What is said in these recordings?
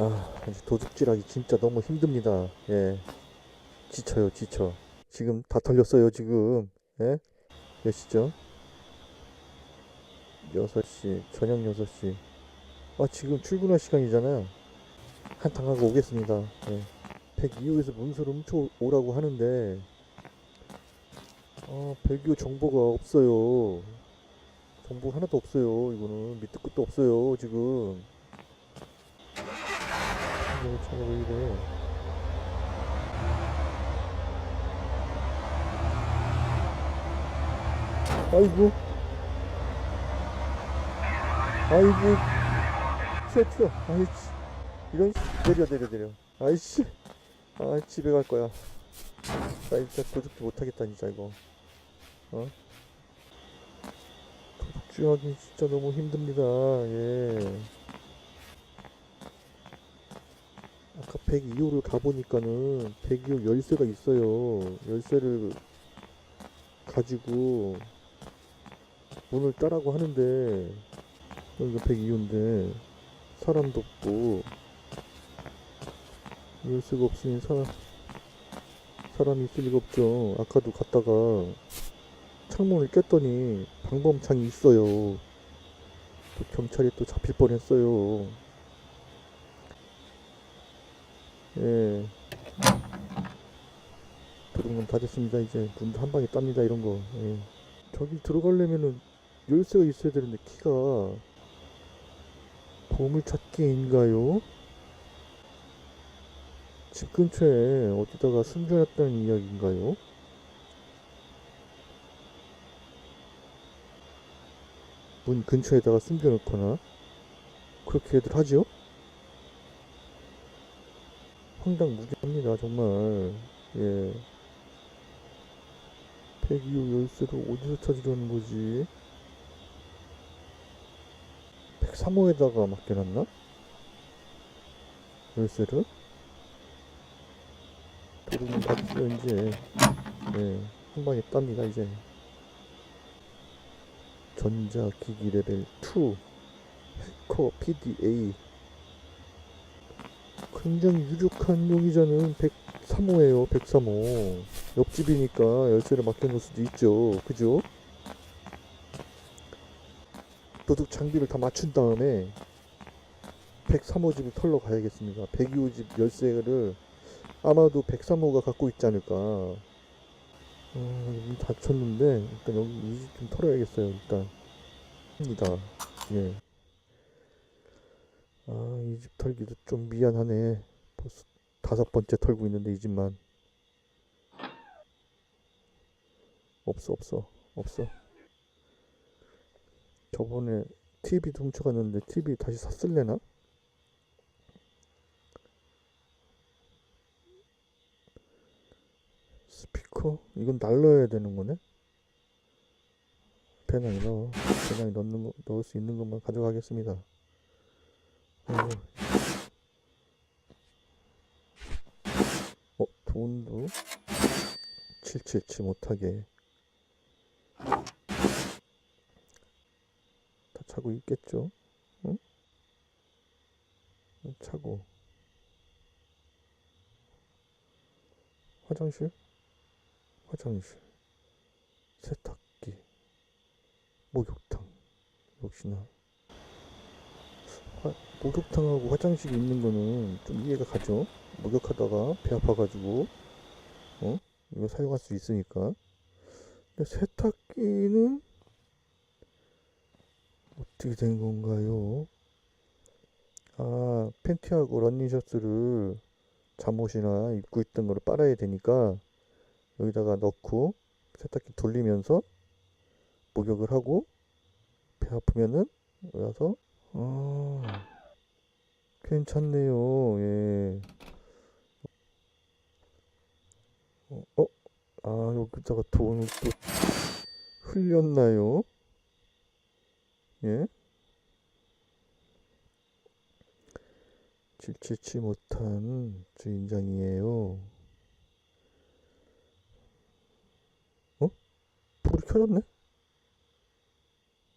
아, 도둑질하기 진짜 너무 힘듭니다. 예. 지쳐요, 지쳐. 지금 다 털렸어요, 지금. 예? 몇 시죠? 6시, 저녁 6시. 아, 지금 출근할 시간이잖아요. 한탕 하고 오겠습니다. 예. 102호에서 문서를 훔쳐 오라고 하는데, 아, 102호 정보가 없어요. 정보 하나도 없어요. 이거는 밑도 끝도 없어요, 지금. 이거 차가 왜 이래? 아이고. 아이고. 튀어. 아이씨. 이런, 씨. 내려, 내려, 내려. 아이씨. 아, 집에 갈 거야. 나 진짜 도둑질 못하겠다, 진짜, 이거. 어? 도둑질하기 진짜 너무 힘듭니다. 예. 102호를 가보니까는 102호 열쇠가 있어요. 열쇠를 가지고 문을 따라고 하는데 여기가 102호인데 사람도 없고 열쇠가 없으니 사, 사람이 있을 리가 없죠. 아까도 갔다가 창문을 깼더니 방범창이 있어요. 또 경찰이 또 잡힐 뻔했어요. 예. 도둑문 다 됐습니다. 이제 문도 한 방에 땁니다. 이런 거. 예. 저기 들어가려면은 열쇠가 있어야 되는데 키가 보물찾기인가요? 집 근처에 어디다가 숨겨놨다는 이야기인가요? 문 근처에다가 숨겨놓거나 그렇게들 하죠? 황당무계합니다 정말. 예. 102호 열쇠를 어디서 찾으려는 거지? 103호에다가 맡겨놨나? 열쇠를? 도둑은 닫죠 이제. 예 한방에 땁니다 이제. 전자기기 레벨 2 해커 PDA 굉장히 유력한 용의자는 103호예요 103호. 옆집이니까 열쇠를 맡겨놓을 수도 있죠. 그죠? 도둑 장비를 다 맞춘 다음에 103호 집을 털러 가야겠습니다. 102호 집 열쇠를 아마도 103호가 갖고 있지 않을까. 어, 문 닫혔는데 일단 여기 이 집 좀 털어야겠어요 일단. 입니다. 예. 아, 이 집 털기도 좀 미안하네. 벌써 다섯 번째 털고 있는데 이 집만. 없어, 없어, 없어. 저번에 TV도 훔쳐갔는데 TV 다시 샀을래나? 스피커? 이건 날라야 되는 거네? 배낭에 넣어. 배낭에 넣는 거, 넣을 수 있는 것만 가져가겠습니다. 어, 돈도 777 못하게 다 차고 있겠죠? 응? 차고 화장실? 화장실 세탁기 목욕탕 역시나 화, 목욕탕하고 화장실이 있는 거는 좀 이해가 가죠. 목욕하다가 배 아파가지고 어 이거 사용할 수 있으니까. 근데 세탁기는 어떻게 된 건가요? 아 팬티하고 런닝셔츠를 잠옷이나 입고 있던 거를 빨아야 되니까 여기다가 넣고 세탁기 돌리면서 목욕을 하고 배 아프면은 와서 아, 괜찮네요. 예. 어, 어? 아, 여기다가 돈을 또 흘렸나요? 예? 질치치 못한 주인장이에요. 어? 불이 켜졌네?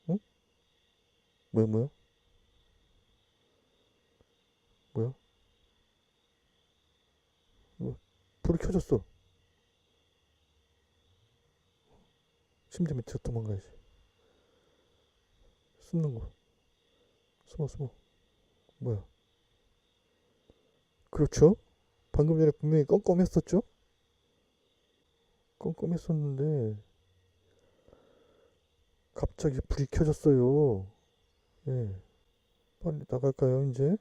어? 뭐야, 뭐야? 뭐야? 불이 켜졌어. 침대 밑으로 도망가야지. 숨는 거. 숨어, 숨어. 뭐야? 그렇죠? 방금 전에 분명히 껌껌했었죠? 껌껌했었는데 갑자기 불이 켜졌어요. 예. 빨리 나갈까요, 이제?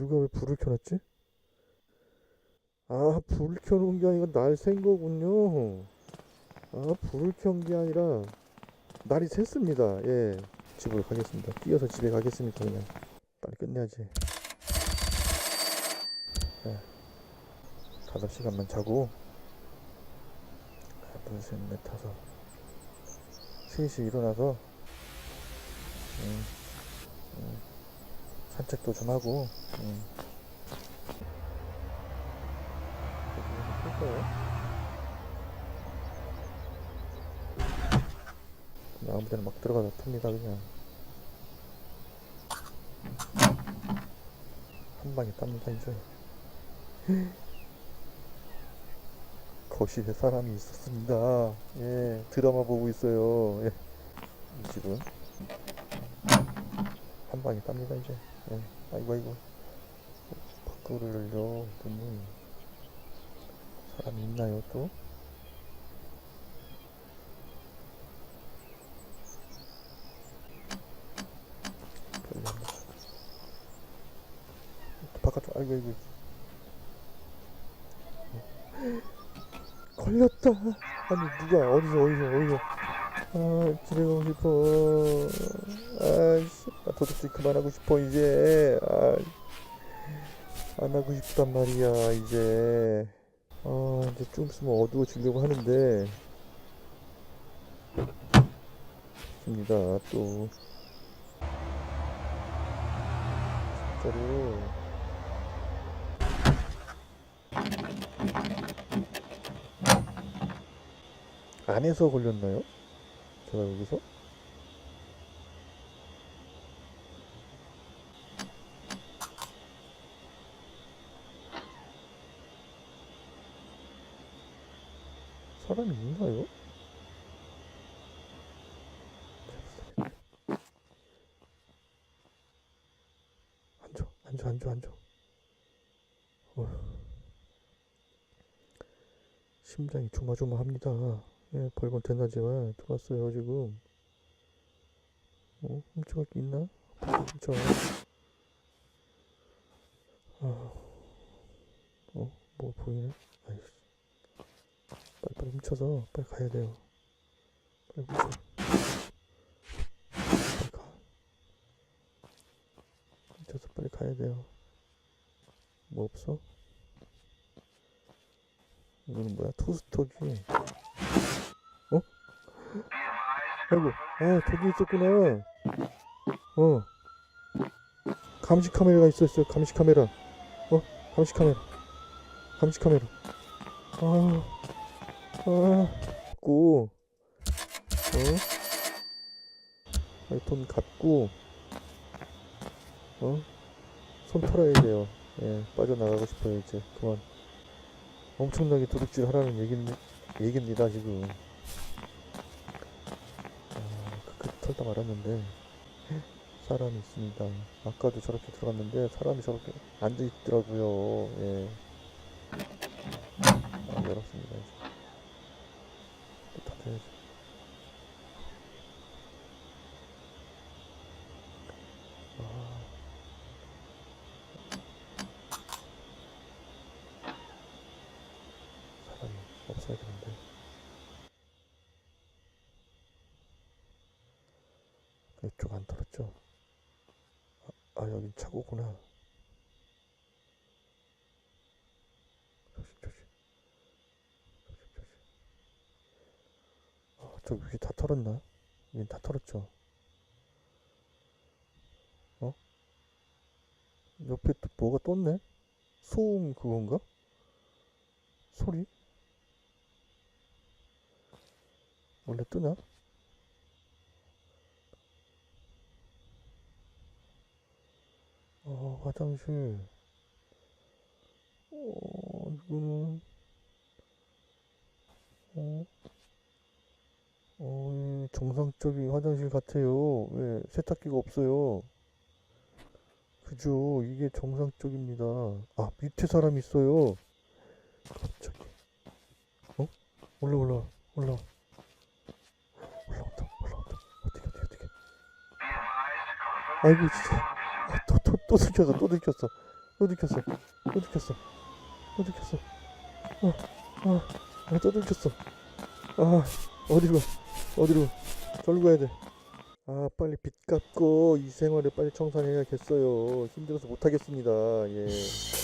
누가 왜 불을 켜놨지? 아, 불을 켜놓은 게 아니라 날샌 거군요. 아, 불을 켠 게 아니라 날이 샜습니다. 예. 집으로 가겠습니다. 뛰어서 집에 가겠습니다, 그냥. 빨리 끝내야지. 네. 다섯 시간만 자고 하나, 둘, 셋, 넷, 다섯 셋이 일어나서 음, 음, 산책도 좀 하고 음. 아무 데나 막 들어가서 탑니다 그냥 한 방에 땁니다 이제 거실에 사람이 있었습니다. 예, 드라마 보고 있어요. 예. 이 집은 한 방에 땁니다 이제. 예. 아이고 아이고. 밖으로 열려 문이 사람이 있나요 또? 바깥으로 아이고 아이고. 걸렸다. 아니 누가 어디서 어디서 어디서. 아 집에 가고 싶어. 아이씨 나 도둑질 그만하고 싶어 이제. 아, 안 하고 싶단 말이야 이제. 아 이제 좀 있으면 어두워지려고 하는데. 입니다 또. 진짜로. 안에서 걸렸나요? 제가 여기서? 사람이 있나요? 앉아, 앉아, 앉아, 앉아. 심장이 조마조마합니다. 예, 벌건 대낮에만 들어왔어요 지금. 어, 훔쳐갈 게 있나? 훔쳐. 아, 어, 뭐 보이네? 아이씨. 빨리 빨리 훔쳐서 빨리 가야 돼요. 빨리 훔쳐. 빨리 가. 훔쳐서 빨리 가야 돼요. 뭐 없어? 이거는 뭐야? 토스터기. 어? 아이고, 아, 저기 있었구나. 어. 감시 카메라가 있었어요. 감시 카메라. 어? 감시 카메라. 감시 카메라. 아, 아, 고. 어? 돈 갚고. 어? 손 털어야 돼요. 예, 빠져나가고 싶어요, 이제. 그만. 엄청나게 도둑질 하라는 얘기입니, 얘기입니다, 지금. 털다 말았는데, 사람이 있습니다. 아까도 저렇게 들어갔는데, 사람이 저렇게 앉아 있더라고요. 예. 아, 열었습니다, 이제. 또 닫아야지. 아. 사람이 없어야 되는데. 이쪽 안 털었죠? 아, 아 여긴 차고구나. 조심, 조심. 조심, 조심. 아, 저 위에 다 털었나? 여긴 다 털었죠? 어? 옆에 또 뭐가 떴네? 소음 그건가? 소리? 원래 뜨나? 어, 화장실. 어, 이거는, 어, 어, 이 정상적인 화장실 같아요. 왜 세탁기가 없어요? 그죠? 이게 정상적입니다. 아, 밑에 사람 있어요. 갑자기. 어? 올라, 올라, 올라. 올라온다, 올라온다. 어떻게, 어떻게, 어떻게. 아이고, 진짜. 아, 또, 또, 또 들켰어, 또 들켰어. 또 들켰어. 또 들켰어. 또 들켰어. 아, 아, 아, 또 들켰어. 아, 어디로 가? 어디로? 절로 가야 돼. 아, 빨리 빚 갚고 이 생활을 빨리 청산해야겠어요. 힘들어서 못하겠습니다. 예.